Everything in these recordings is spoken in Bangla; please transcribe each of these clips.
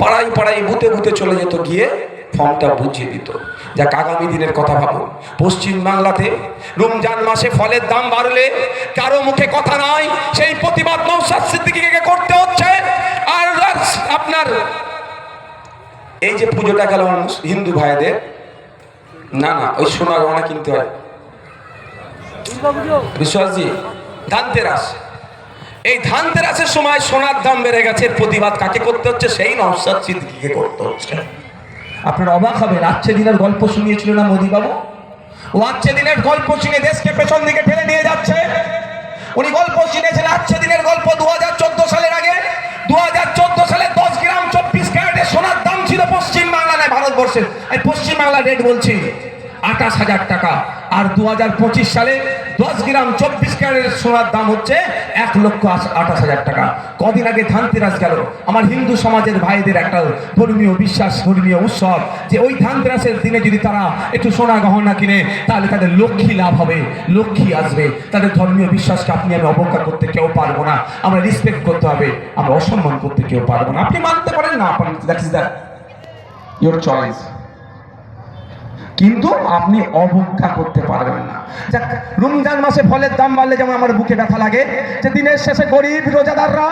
পাড়ায় পাড়ায় বুতে বুতে চলে যেত গিয়ে ফর্মটা বুঝিয়ে দিত। যাক আগামী দিনের কথা ভাবো। পশ্চিম বাংলাতে রমজান মাসে ফলের দাম বাড়লে কারও মুখে কথা নাই সেই প্রতিবাদ নৌসাদ সিদ্দিকিকে করতে হচ্ছে। আর আপনার এই যে পুজোটা গেল হিন্দু ভাইদের না না ওই সোনা গহনা কিনতে হয়। বিশ্বাসজি ধানতেরাস এই ধানতেরাসের সময় সোনার দাম বেড়ে গেছে প্রতিবাদ কাকে করতে হচ্ছে? সেই নওসাদ সিদ্দিকিকে করতে হচ্ছে। আপনার অবাক হবেন আচ্ছে দিনের গল্প শুনিয়েছিল না মোদি বাবু ও আচ্ছে দিনের গল্প শুনে দেশকে পেছন দিকে ঠেলে নিয়ে যাচ্ছে। উনি গল্প শুনেছেন আচ্ছে দিনের গল্প দু চোদ্দ সালের আগে। দু চোদ্দ সালে দশ গ্রাম চব্বিশ ক্যারেটের সোনার দাম ছিল পশ্চিম বাংলা নয় ভারতবর্ষের। এই পশ্চিম বাংলার রেট বলছি। আঠাশ হাজার টাকা। আর দু হাজার পঁচিশ সালে দশ গ্রাম চব্বিশ ক্যারেটের সোনার দাম হচ্ছে এক লক্ষ আঠাশ হাজার টাকা। কদিন আগে ধানতেরাস গেল। আমার হিন্দু সমাজের ভাইদের একটা ধর্মীয় বিশ্বাস, ধর্মীয় উৎসব যে ওই ধানতেরাসের দিনে যদি তারা একটু সোনা গহনা কিনে, তাহলে তাদের লক্ষ্মী লাভ হবে, লক্ষ্মী আসবে। তাদের ধর্মীয় বিশ্বাসকে আপনি আমি অবজ্ঞা করতে কেউ পারব না। আমরা রেসপেক্ট করতে হবে, আমরা অসম্মান করতে কেউ পারব না। আপনি মানতে পারেন না, আপনি that is that your choice কিন্তু আপনি অবজ্ঞা করতে পারবেন না। যাক, রমজান মাসে ফলের দাম বাড়লে যেমন আমার বুকে ব্যথা লাগে যে দিনের শেষে গরিব রোজাদাররা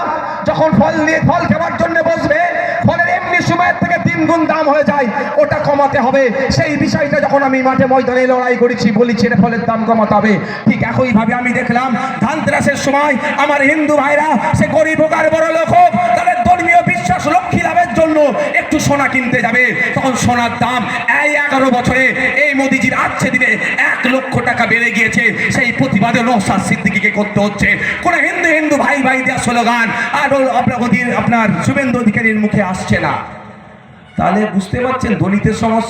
যখন ফল নিয়ে ফল খাওয়ার জন্য বসবে ফলের এমনি সময়ের থেকে তিন গুণ দাম হয়ে যায় ওটা কমাতে হবে। সেই বিষয়টা যখন আমি মাঠে ময়দানে লড়াই করেছি বলি ছেড়ে ফলের দাম কমাতে হবে। ঠিক একইভাবে আমি দেখলাম ধানতেরাসের সময় আমার হিন্দু ভাইরা সে গরিব হোক আর বড় লোক হোক তাদের ধর্মীয় বিশ্বাস লক্ষ্মী লাভের জন্য একটু সোনা কিনতে যাবে। তখন সোনার দাম এগারো বছরে এই মোদিজির আচ্ছে দিনে এক লক্ষ টাকা বেড়ে গিয়েছে, সেই প্রতিবাদে নৌসাদ সিদ্দিকিকে করতে হচ্ছে। কোনো হিন্দু হিন্দু ভাই ভাই দেওয়া স্লোগান আরও আপনার আপনার শুভেন্দু অধিকারীর মুখে আসছে না। তাহলে বুঝতে পারছেন দলিতের সমস্যা?